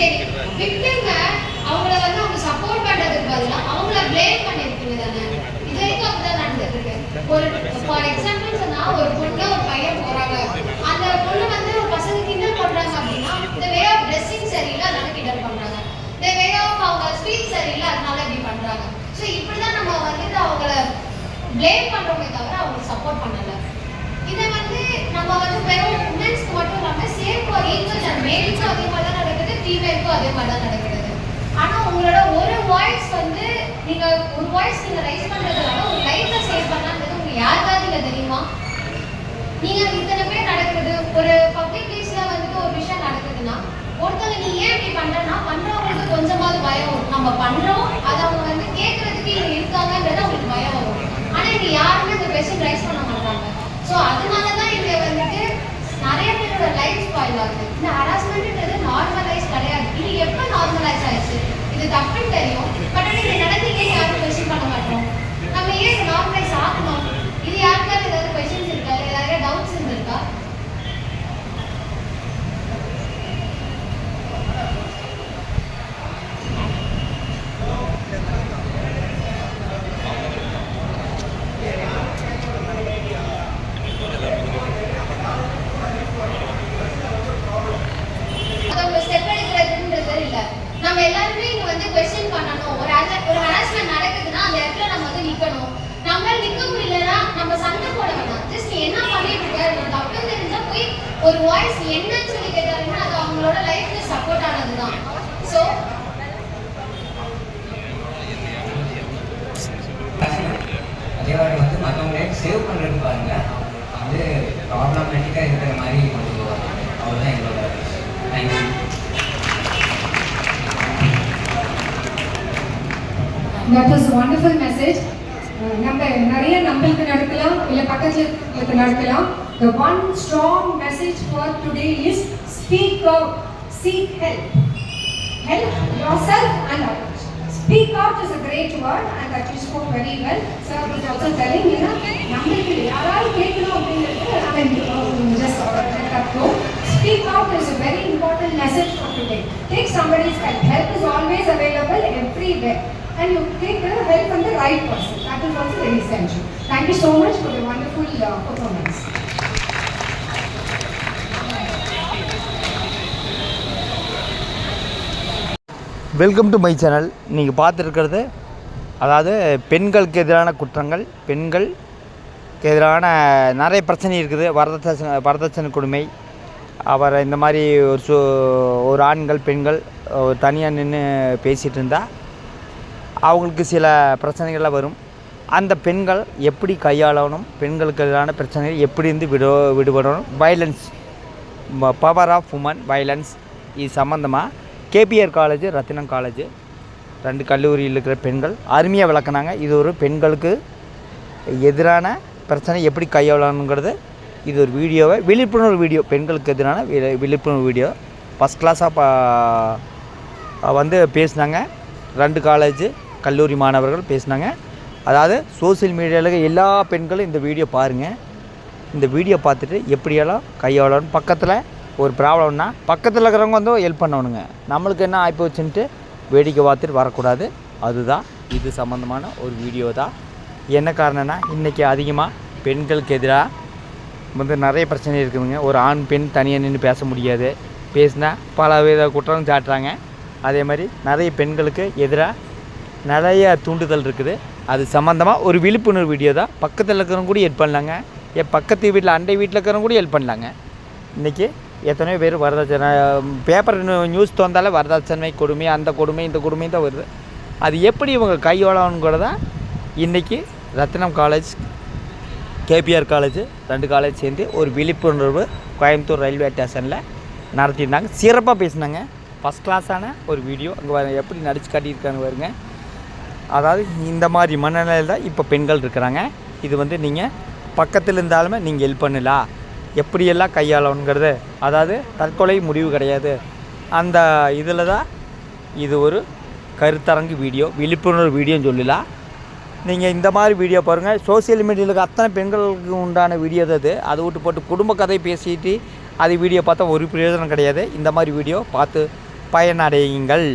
சரி விக்டிம்ங்க அவங்கள வந்து அவங்க சப்போர்ட் பண்றதுக்கு பதிலா அவங்கள ப்ளேம் பண்ணிருக்கீங்க தானே இது வரைக்கும் அப்படிதான் நடந்துட்டு இருக்கு ஒரு ஃபார் எக்ஸாம்பிள் சொன்னா ஒரு பொண்ணு ஒரு பையன் போறாங்க. அந்த பொண்ணு வந்து ஒரு பசங்க கிண்டல் பண்றாங்க அப்படின்னா இந்த வே ஆஃப் ட்ரெஸ்ஸிங் சரியில்லை அதனால கிண்டல் பண்றாங்க. இந்த வே ஆஃப் அவங்க ஸ்பீச் சரியில்லை அதனால இப்படி பண்றாங்க. ஸோ இப்படிதான் நம்ம வந்துட்டு அவங்கள ப்ளேம் பண்றோமே தவிர அவங்களுக்கு சப்போர்ட் பண்ணல. இதை வந்து நம்ம வந்து வெறும் உமன்ஸ்க்கு மட்டும் இல்லாம சேம் ஃபார் ஈக்குவல் அண்ட் மேலுக்கும் அதே மாதிரி தான் நடக்குது ஃபீமேலுக்கும் அதே மாதிரி தான் நடக்குது ஆனா உங்களோட ஒரு வாய்ஸ் வந்து நீங்க ஒரு வாய்ஸ் நீங்க ரைஸ் பண்றதுனால உங்க லைஃப்ல சேவ் பண்ணலான்றது உங்களுக்கு யாருக்காவது இல்ல தெரியுமா? நீங்க இத்தனை பேர் நடக்குது ஒரு பப்ளிக் பிளேஸ்ல வந்துட்டு ஒரு விஷயம் நடக்குதுன்னா ஒருத்தங்க நீ ஏன் இப்படி பண்றனா பண்றவங்களுக்கு கொஞ்சமாவது பயம் வரும். நம்ம பண்றோம் அதை அவங்க வந்து கேட்கறதுக்கு இங்க இருக்காங்கன்றது அவங்களுக்கு பயம் வரும். ஆனா இங்க யாருமே இந்த கொஸ்டின் ரைஸ் பண்ண மாட்டாங்க. ஸோ அதனால தான் இங்க வந்துட்டு நிறைய பேரோட லைஃப் ஸ்பாயில் ஆகுது. இந்த ஹராஸ்மெண்ட்ன்றது நார்மலைஸ் கிடையாது. இது எப்போ நார்மலைஸ் ஆயிடுச்சு? இது தப்புன்னு தெரியும் பட் ஆனால் இது நடந்தீங்க யாரும் கொஸ்டின் பண்ண மாட்டோம் நம்ம ஏன் இது நார்மலைஸ் ஆகணும் இது யாருக்காவது ஏதாவது கொஸ்டின்ஸ் இருக்கா இல்லை ஏதாவது டவுட்ஸ் இருந்திருக்கா அது அவங்க ஸ்டெப் எடுக்கிறதுன்றது இல்ல நம்ம எல்லாருமே இங்க வந்து கொஸ்டின் பண்ணணும் ஒரு hara- ஒரு ஹராஸ்மெண்ட் நடக்குதுன்னா அந்த இடத்துல நம்ம வந்து நிக்கணும் நம்மளால நிக்க முடியலன்னா நம்ம சண்டை போட வேணாம் ஜஸ்ட் நீ என்ன பண்ணிட்டு இருக்க தப்பு தெரிஞ்சா போய் ஒரு வாய்ஸ் என்னன்னு சொல்லி கேட்டாங்கன்னா அது அவங்களோட லைஃப்ல சப்போர்ட் ஆனதுதான். ஸோ அதே மாதிரி வந்து மற்றவங்களே சேவ் பண்ணுறது பாருங்க. வந்து ப்ராப்ளமேட்டிக்காக இருக்கிற மாதிரி கொண்டு போவாங்க. அவ்வளோதான் எங்களோட thank you that was wonderful message நம்ம நிறைய நம்மளுக்கு நடக்கலாம் இல்லை பக்கத்தில் இருக்கிறவங்களுக்கு நடக்கலாம் the one strong message for today is speak out seek help help yourself and others speak out is a great word and that is spoke very well sir is also telling ஏன்னா நம்மளுக்கு யாராவது கேட்கணும் அப்படிங்கிறது நம்ம just Speak out is a very important message for today. Take somebody's help. Help is always available everywhere. And you take the help from the right person. That is also very essential. Thank you so much for the wonderful uh, performance. Welcome to my channel நீங்கள் பார்த்துருக்கிறது அதாவது பெண்களுக்கு எதிரான குற்றங்கள் பெண்கள் எதிரான நிறைய பிரச்சனை இருக்குது வரதட்சணை வரதட்சணை கொடுமை அப்புறம் இந்த மாதிரி ஒரு சு ஒரு ஆண்கள் பெண்கள் ஒரு தனியாக நின்று பேசிகிட்டு இருந்தால் அவங்களுக்கு சில பிரச்சனைகள்லாம் வரும் அந்த பெண்கள் எப்படி கையாளணும்? பெண்களுக்கு எதிரான பிரச்சனைகள் எப்படி இருந்து விடு விடுபடணும்? Violence power of women violence இது சம்மந்தமாக கேபிஆர் காலேஜ் ரத்தினம் காலேஜ் ரெண்டு கல்லூரியில் இருக்கிற பெண்கள் அருமையாக விளக்குனாங்க. இது ஒரு பெண்களுக்கு எதிரான பிரச்சனை எப்படி கையாளணுங்கிறது. இது ஒரு வீடியோவை விழிப்புணர்வு வீடியோ பெண்களுக்கு எதிரான விழிப்புணர்வு வீடியோ. ஃபஸ்ட் கிளாஸாக வந்து பேசினாங்க. ரெண்டு காலேஜ் கல்லூரி மாணவர்கள் பேசினாங்க. அதாவது சோஷியல் மீடியாவில் எல்லா பெண்களும் இந்த வீடியோ பாருங்கள் இந்த வீடியோ பார்த்துட்டு எப்படியெல்லாம் கையாளணும். பக்கத்தில் ஒரு ப்ராப்ளம்னா பக்கத்தில் இருக்கிறவங்க வந்து ஹெல்ப் பண்ணணுங்க. நம்மளுக்கு என்ன ஆகிப்போச்சுன்ட்டு வேடிக்கை பார்த்துட்டு வரக்கூடாது. அதுதான் இது சம்மந்தமான ஒரு வீடியோ தான். என்ன காரணம்னா இன்றைக்கி அதிகமாக பெண்களுக்கு எதிராக வந்து நிறைய பிரச்சனை இருக்குதுங்க. ஒரு ஆண் பெண் தனியாக நின்று பேச முடியாது. பேசினா பல வித குற்றம் சாட்டுறாங்க. அதே மாதிரி நிறைய பெண்களுக்கு எதிராக நிறைய தூண்டுதல் இருக்குது. அது சம்மந்தமாக ஒரு விழிப்புணர்வு வீடியோ தான். பக்கத்தில் இருக்கிறவங்க கூட ஹெல்ப் பண்ணலாங்க. என் பக்கத்து வீட்டில் அண்டை வீட்டில் இருக்கிறவங்க கூட ஹெல்ப் பண்ணலாங்க. இன்றைக்கி எத்தனையோ பேர் வரதட்சணை பேப்பர் நியூஸ் தோந்தாலே வரதட்சணை கொடுமை அந்த கொடுமை இந்த கொடுமை தான் வருது. அது எப்படி இவங்க கையோடனு கூட தான் இன்றைக்கி ரத்னம் காலேஜ் கேபிஆர் காலேஜ் ரெண்டு காலேஜ் சேர்ந்து ஒரு விழிப்புணர்வு கோயம்புத்தூர் ரயில்வே ஸ்டேஷனில் நடத்தியிருந்தாங்க. சிறப்பாக பேசினாங்க. ஃபஸ்ட் கிளாஸான ஒரு வீடியோ அங்கே எப்படி நடிச்சு காட்டியிருக்காங்க பாருங்கள் அதாவது இந்த மாதிரி மனநிலையில் தான் இப்போ பெண்கள் இருக்கிறாங்க. இது வந்து நீங்கள் பக்கத்தில் இருந்தாலுமே நீங்கள் ஹெல்ப் பண்ணலாம் எப்படியெல்லாம் கையாளணுங்கிறது அதாவது தற்கொலை முடிவு கிடையாது. அந்த இதில் தான் இது ஒரு கருத்தரங்கு வீடியோ விழிப்புணர்வு வீடியோன்னு சொல்லலாம் நீங்கள் இந்த மாதிரி வீடியோ பாருங்கள் சோஷியல் மீடியாவில் அத்தனை பெண்களுக்கு உண்டான வீடியோ தான் அது. அதை விட்டு போட்டு குடும்ப கதை பேசிட்டு அது வீடியோ பார்த்தா ஒரு பிரயோஜனம் கிடையாது. இந்த மாதிரி வீடியோ பார்த்து பயனடையுங்கள்.